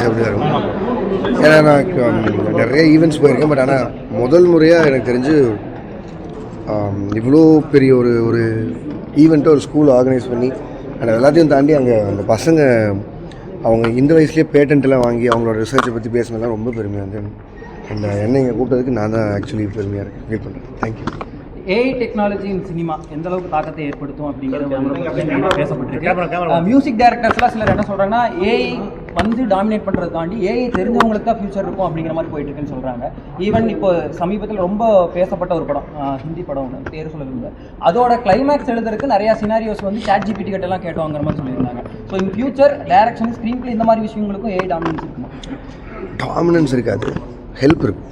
Experience அப்படி தான் இருக்கும் ஏன்னா நான் நிறைய ஈவெண்ட்ஸ் போயிருக்கேன் பட் ஆனால் முதல் முறையாக எனக்கு தெரிஞ்சு இவ்வளோ பெரிய ஒரு ஒரு ஈவெண்ட்டை ஒரு ஸ்கூல் ஆர்கனைஸ் பண்ணி அந்த எல்லாத்தையும் தாண்டி அங்கே அந்த பசங்க அவங்க இந்த வயசுலேயே பேட்டன்ட்லாம் வாங்கி அவங்களோட ரிசர்ச்சை பற்றி பேசினதெல்லாம் ரொம்ப பெருமையாக இருந்தது. அந்த என்னை இங்கே கூப்பிட்டதுக்கு நான் தான் ஆக்சுவலி பெருமையாக இருக்கேன் ஃபீல் பண்ணுறேன் thank you AI technology in cinema எந்த அளவுக்கு தாக்கத்தை ஏற்படுத்தும் அப்படிங்கிறது பேசப்பட்டிருக்கு. மியூசிக் டைரக்டர்ஸ்லாம் சிலர் என்ன சொல்றாங்கன்னா ஏஐ வந்து டாமினேட் பண்ணுறது தாண்டி ஏஐ தெரிஞ்சவங்களுக்கு தான் ஃபியூச்சர் இருக்கும் அப்படிங்கிற மாதிரி போயிட்டு இருக்குன்னு சொல்கிறாங்க ஈவன் இப்போ சமீபத்தில் ரொம்ப பேசப்பட்ட ஒரு படம் ஹிந்தி படம் ஒன்று பேர் சொல்லுங்க அதோட கிளைமேக்ஸ் எழுதுறதுக்கு நிறையா சினாரியோஸ் வந்து சாட் ஜிபிடி கிட்ட கேட்டோங்கிற மாதிரி சொல்லியிருந்தாங்க. So in future direction screenplay இந்த மாதிரி விஷயங்களுக்கும் ஏஐ டாமினன்ஸ் இருக்குமா? டாமினன்ஸ் இருக்காது. ஹெல்ப் இருக்கும்.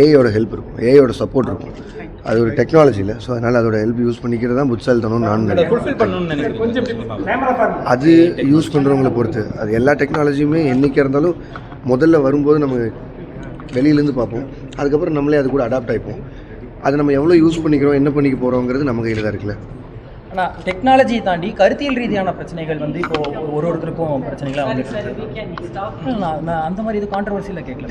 ஏஐயோட ஹெல்ப் இருக்கும். ஏஐயோட சப்போர்ட் இருக்கும். அது ஒரு டெக்னாலஜி இல்லை. ஸோ அதனால் அதோட ஹெல்ப் யூஸ் பண்ணிக்கிறது தான் புட்சாலித்தனம் நான் நினைக்கிறேன். அது யூஸ் பண்ணுறவங்கள பொறுத்து. அது எல்லா டெக்னாலஜியுமே என்றைக்கு இருந்தாலும் முதல்ல வரும்போது நம்ம வெளியிலேருந்து பார்ப்போம். அதுக்கப்புறம் நம்மளே அது கூட அடாப்ட் ஆகிப்போம் அது நம்ம எவ்வளோ யூஸ் பண்ணிக்கிறோம் என்ன பண்ணிக்க போகிறோங்கிறது நம்ம கையில் தான் இருக்குல்ல. ஆனால் டெக்னாலஜி தாண்டி கருத்தியல் ரீதியான பிரச்சனைகள் வந்து இப்போ ஒரு ஒருத்தருக்கும் பிரச்சனைகளாக வந்து நான் அந்த மாதிரி இது கான்ட்ரவர்சியில் கேட்கல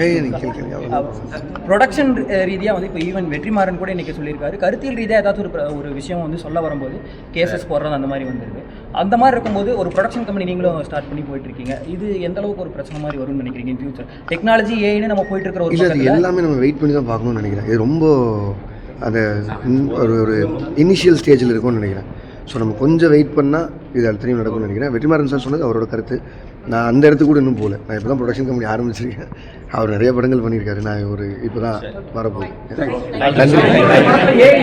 ப்ரொடக்ஷன் ரீதியாக வந்து இப்போ ஈவன் வெற்றிமாறன் கூட இன்னைக்கு சொல்லியிருக்காரு. கருத்தியல் ரீதியாக ஏதாச்சும் ஒரு ஒரு விஷயம் வந்து சொல்ல வரும்போது கேசஸ் போடுறது அந்த மாதிரி வந்துருக்கு. அந்த மாதிரி இருக்கும்போது ஒரு ப்ரொடக்ஷன் கம்பெனி நீங்களும் ஸ்டார்ட் பண்ணி போயிட்டு இருக்கீங்க இது எந்த அளவுக்கு ஒரு பிரச்சனை மாதிரி வரும்னு நினைக்கிறீங்க ஃபியூச்சர் டெக்னாலஜி ஏன்னு நம்ம போயிட்டு இருக்கிற ஒரு எல்லாமே நம்ம வெயிட் பண்ணி தான் பார்க்கணும்னு நினைக்கிறேன். இது ரொம்ப அந்த இன்- ஒரு ஒரு இனிஷியல் ஸ்டேஜில் இருக்கும்னு நினைக்கிறேன். ஸோ நம்ம கொஞ்சம் வெயிட் பண்ணால் இது அடுத்தையும் நடக்கும்னு நினைக்கிறேன். வெற்றிமாறன் சார் சொன்னது அவரோட கருத்து. நான் அந்த இடத்துக்கு கூட இன்னும் போகல. நான் இப்போ தான் ப்ரொடக்ஷன் கம்பெனி ஆரம்பிச்சிருக்கேன். அவர் நிறைய படங்கள் பண்ணியிருக்காரு. நான் ஒரு இப்போ தான் வரப்போகுது நன்றி. ஏஐ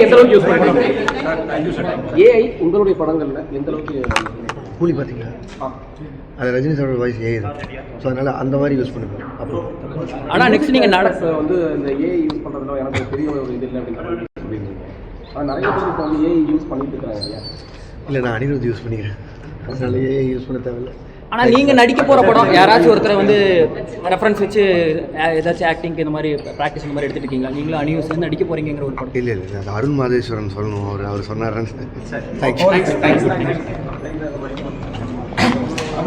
ஏஐ உங்களுடைய படங்கள்ல எந்த அளவுக்கு கூலி பார்த்தீங்களா அது ரஜினி சாரோட வாய்ஸ் ஏ தான். ஸோ அதனால் அந்த மாதிரி யூஸ் பண்ணுவேன் அப்போ ஆனால் நெக்ஸ்ட் நீங்கள் நட இப்போ வந்து இந்த ஏஐ யூஸ் பண்ணுறதுல எனக்கு பெரிய ஒரு இது இல்லை ஆனால் நிறைய பேர் இப்போ வந்து ஏஐ யூஸ் பண்ணிட்டு இருக்காங்க இல்லையா? இல்லை நான் அனிருத் யூஸ் பண்ணிக்கிறேன். அதனால ஏ யூஸ் பண்ண தேவையில்லை. ஆனால் நீங்கள் நடிக்க போகிற படம் யாராச்சும் ஒருத்தரை வந்து ரெஃபரன்ஸ் வச்சு ஏதாச்சும் ஆக்டிங்க்கு இந்த மாதிரி ப்ராக்டிஸ் இந்த மாதிரி எடுத்துட்டு இருக்கீங்களா? நீங்களும் அணியூஸ் சேர்ந்து நடிக்க போறீங்கிற ஒரு படம். இல்லை இல்லை அது அருண் மாதேஸ்வரன் சொல்லணும். அவர் அவர் சொன்னாருன்னு தேங்க்யூ